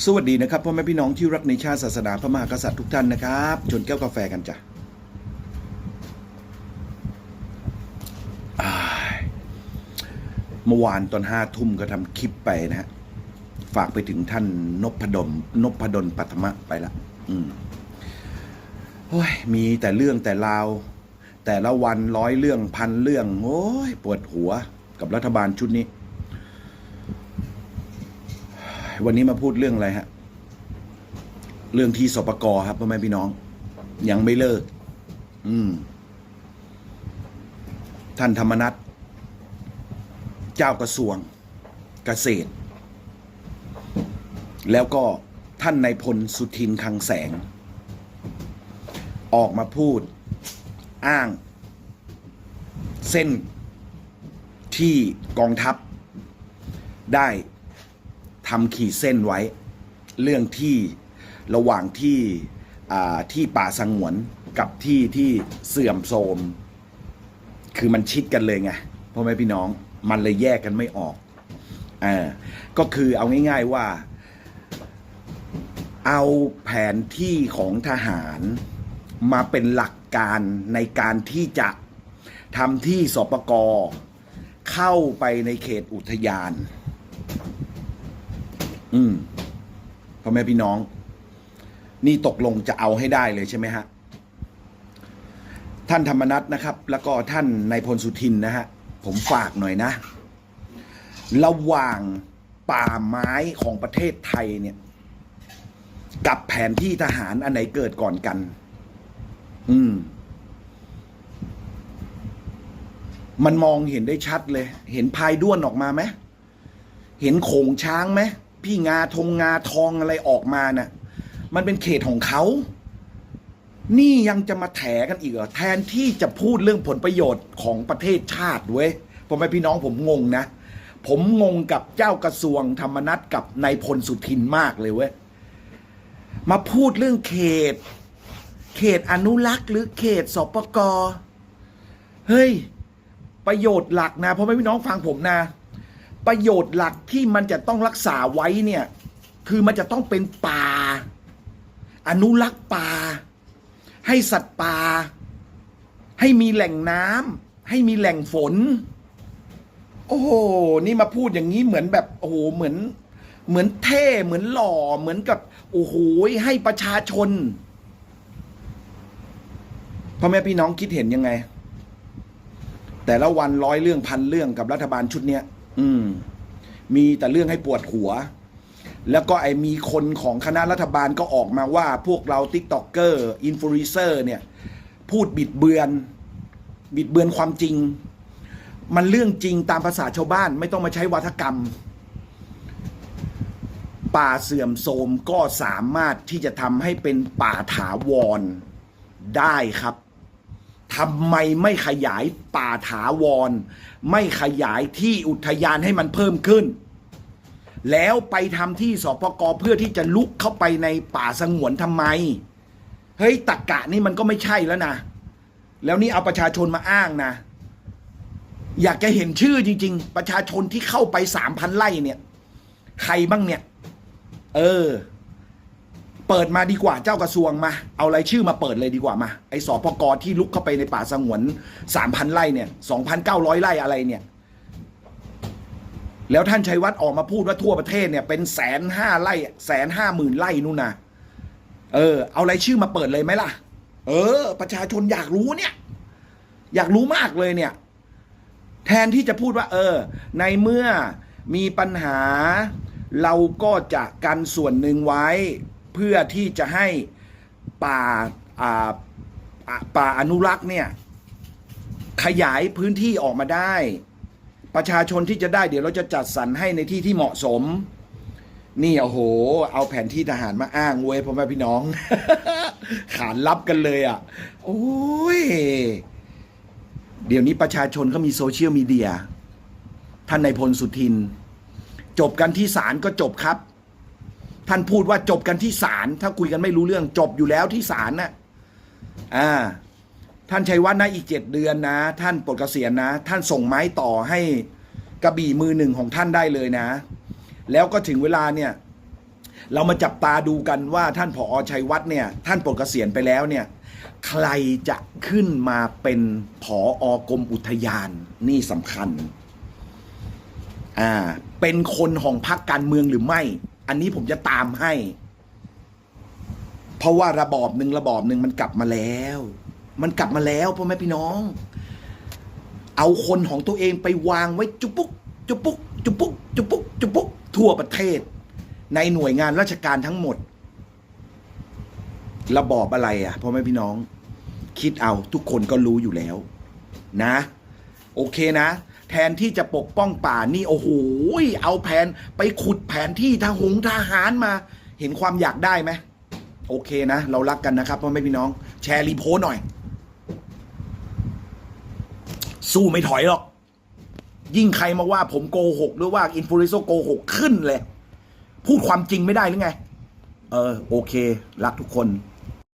สวัสดีนะครับพ่อแม่พี่น้องที่รักในชาติศาสนาพระมหากษัตริย์ทุกท่านนะครับชนแก้วกาแฟกันจ้ะเมื่อวานตอนห้าทุ่มก็ทำคลิปไปนะฮะฝากไปถึงท่านนพดลนพดลปัทมะไปละอืมโอ้ยมีแต่เรื่องแต่ราว แต่ละวันร้อยเรื่องพันเรื่อง โอ้ยปวดหัวกับรัฐบาลชุดนี้ วันนี้มาพูดเรื่องอะไรฮะ เรื่องที่สปกครับพ่อแม่พี่น้อง ยังไม่เลิก อืม ท่านธรรมนัฐเจ้ากระทรวงเกษตร แล้วก็ท่านนายพลสุทินคังแสง ออกมาพูด อ้าง เส้นที่กองทัพได้ ทำขีดเส้นไว้ เรื่องที่ระหว่างที่ที่ป่าสงวนกับที่ที่เสื่อมโทรม คือมันชิดกันเลยไงพ่อแม่พี่น้องมันเลยแยกกันไม่ออกอ่าก็คือเอาง่ายๆว่า เอาแผนที่ของทหารมาเป็นหลักการในการที่จะทำที่สปกเข้าไปในเขตอุทยาน อืมพ่อแม่พี่น้อง นี่ตกลงจะเอาให้ได้เลยใช่ไหมฮะ ท่านธรรมนัฐนะครับ แล้วก็ท่านนายพลสุทินนะฮะ ผมฝากหน่อยนะ ระหว่างป่าไม้ของประเทศไทยเนี่ย กับแผนที่ทหารอันไหนเกิดก่อนกัน อืม มันมองเห็นได้ชัดเลย เห็นพายด้วนออกมาไหมเห็นโขงช้างไหม พี่งาทงงาทองอะไรออกมาน่ะ มันเป็นเขตของเขา นี่ยังจะมาแถกันอีกเหรอแทนที่จะพูดเรื่องผลประโยชน์ของประเทศชาติเว้ยผมไปพี่น้องผมงงนะ ผมงงกับเจ้ากระทรวงธรรมนัตกับนายพลสุทินมากเลยเว้ยมาพูดเรื่องเขต เขตอนุรักษ์ หรือเขตสปกเฮ้ย ประโยชน์หลักนะเพราะไม่พี่น้องฟังผมนะ ประโยชน์หลักที่มันจะต้องรักษาไว้เนี่ยคือมันจะต้องเป็นป่า อนุรักษ์ป่า ให้สัตว์ป่า ให้มีแหล่งน้ำให้มีแหล่งฝน โอ้โหนี่มาพูดอย่างนี้เหมือนแบบโอ้โหเหมือน เหมือนเท่เหมือนหล่อเหมือนกับโอ้โหให้ประชาชนพ่อแม่พี่น้องคิดเห็นยังไง แต่ละวันร้อยเรื่องพันเรื่องกับรัฐบาลชุดเนี้ย อืม มีแต่เรื่องให้ปวดหัว แล้วก็ไอ้มีคนของคณะรัฐบาลก็ออกมาว่า พวกเราติ๊กต็อกเกอร์อินฟลูเอนเซอร์เนี่ย พูดบิดเบือน บิดเบือนความจริง มันเรื่องจริงตามภาษาชาวบ้าน ไม่ต้องมาใช้วัฒกรรม ป่าเสื่อมโทรมก็สามารถที่จะทำให้เป็นป่าถาวรได้ครับ ทำไมไม่ขยายป่าถาวร ไม่ขยายที่อุทยานให้มันเพิ่มขึ้น แล้วไปทำที่สปกเพื่อที่จะลุกเข้าไปในป่าสงวนทำไม เฮ้ยตักกะนี่มันก็ไม่ใช่แล้วนะ แล้วนี่เอาประชาชนมาอ้างนะ อยากจะเห็นชื่อจริง ๆ ประชาชนที่เข้าไปสามพันไร่เนี่ย ใครบ้างเนี่ย เออ เปิดมาดีกว่าเจ้ากระทรวงมา เอารายชื่อมาเปิดเลยดีกว่ามา ไอ้สพกที่ลุกเข้าไปในป่าสงวนสามพันไร่เนี่ยสองพันเก้าร้อยไร่อะไรเนี่ย แล้วท่านชัยวัฒน์ออกมาพูดว่าทั่วประเทศเนี่ยเป็นแสนห้าไร่แสนห้าหมื่นไร่นู่นนะเออ เอารายชื่อมาเปิดเลยไหมล่ะ เออ ประชาชนอยากรู้เนี่ย อยากรู้มากเลยเนี่ย แทนที่จะพูดว่า เออ ในเมื่อมีปัญหาเราก็จะกันส่วนหนึ่งไว้ เพื่อที่จะให้ป่าป่าอนุรักษ์เนี่ยขยายพื้นที่ออกมาได้ ประชาชนที่จะได้เดี๋ยวเราจะจัดสรรให้ในที่ที่เหมาะสม นี่โอ้โห เอาแผนที่ทหารมาอ้างเว้ยพ่อแม่พี่น้อง ขานรับกันเลยอะ โอ้ย เดี๋ยวนี้ประชาชนเขามีโซเชียลมีเดีย ท่านในพลสุทิน จบกันที่ศาลก็จบครับ ท่านพูดว่าจบกันที่ศาลถ้าคุยกันไม่รู้เรื่องจบอยู่แล้วที่ศาลน่ะอ่าท่านชัยวัฒน์นะอีกเจ็ดเดือนนะ ท่านปลดเกษียณนะ ท่านส่งไม้ต่อให้กระบี่มือหนึ่งของท่านได้เลยนะ แล้วก็ถึงเวลาเนี่ย เรามาจับตาดูกันว่าท่านผอชัยวัฒน์เนี่ย ท่านปลดเกษียณไปแล้วเนี่ย ใครจะขึ้นมาเป็นผออกรมอุทยานนี่สำคัญอ่าเป็นคนของพรรคการเมืองหรือไม่ อันนี้ผมจะตามให้ เพราะว่าระบอบหนึ่งระบอบหนึ่งมันกลับมาแล้ว มันกลับมาแล้วพ่อแม่พี่น้อง เอาคนของตัวเองไปวางไว้จุปุ๊กจุปุ๊กจุปุ๊กจุปุ๊กจุปุ๊กทั่วประเทศ ในหน่วยงานราชการทั้งหมด ระบอบอะไรอะพ่อแม่พี่น้อง คิดเอาทุกคนก็รู้อยู่แล้ว นะ โอเคนะ แทนที่จะปกป้องป่านี่โอ้โหเอาแผนไปขุดแผนที่ทหงทหารมา เห็นความอยากได้ไหมโอเคนะ เรารักกันนะครับพ่อแม่พี่น้อง แชร์รีโพสหน่อย สู้ไม่ถอยหรอก ยิ่งใครมาว่าผมโกหกหรือว่าอินฟลูเอนเซอร์โกหกขึ้นเลย พูดความจริงไม่ได้หรือไง เออ โอเค รักทุกคน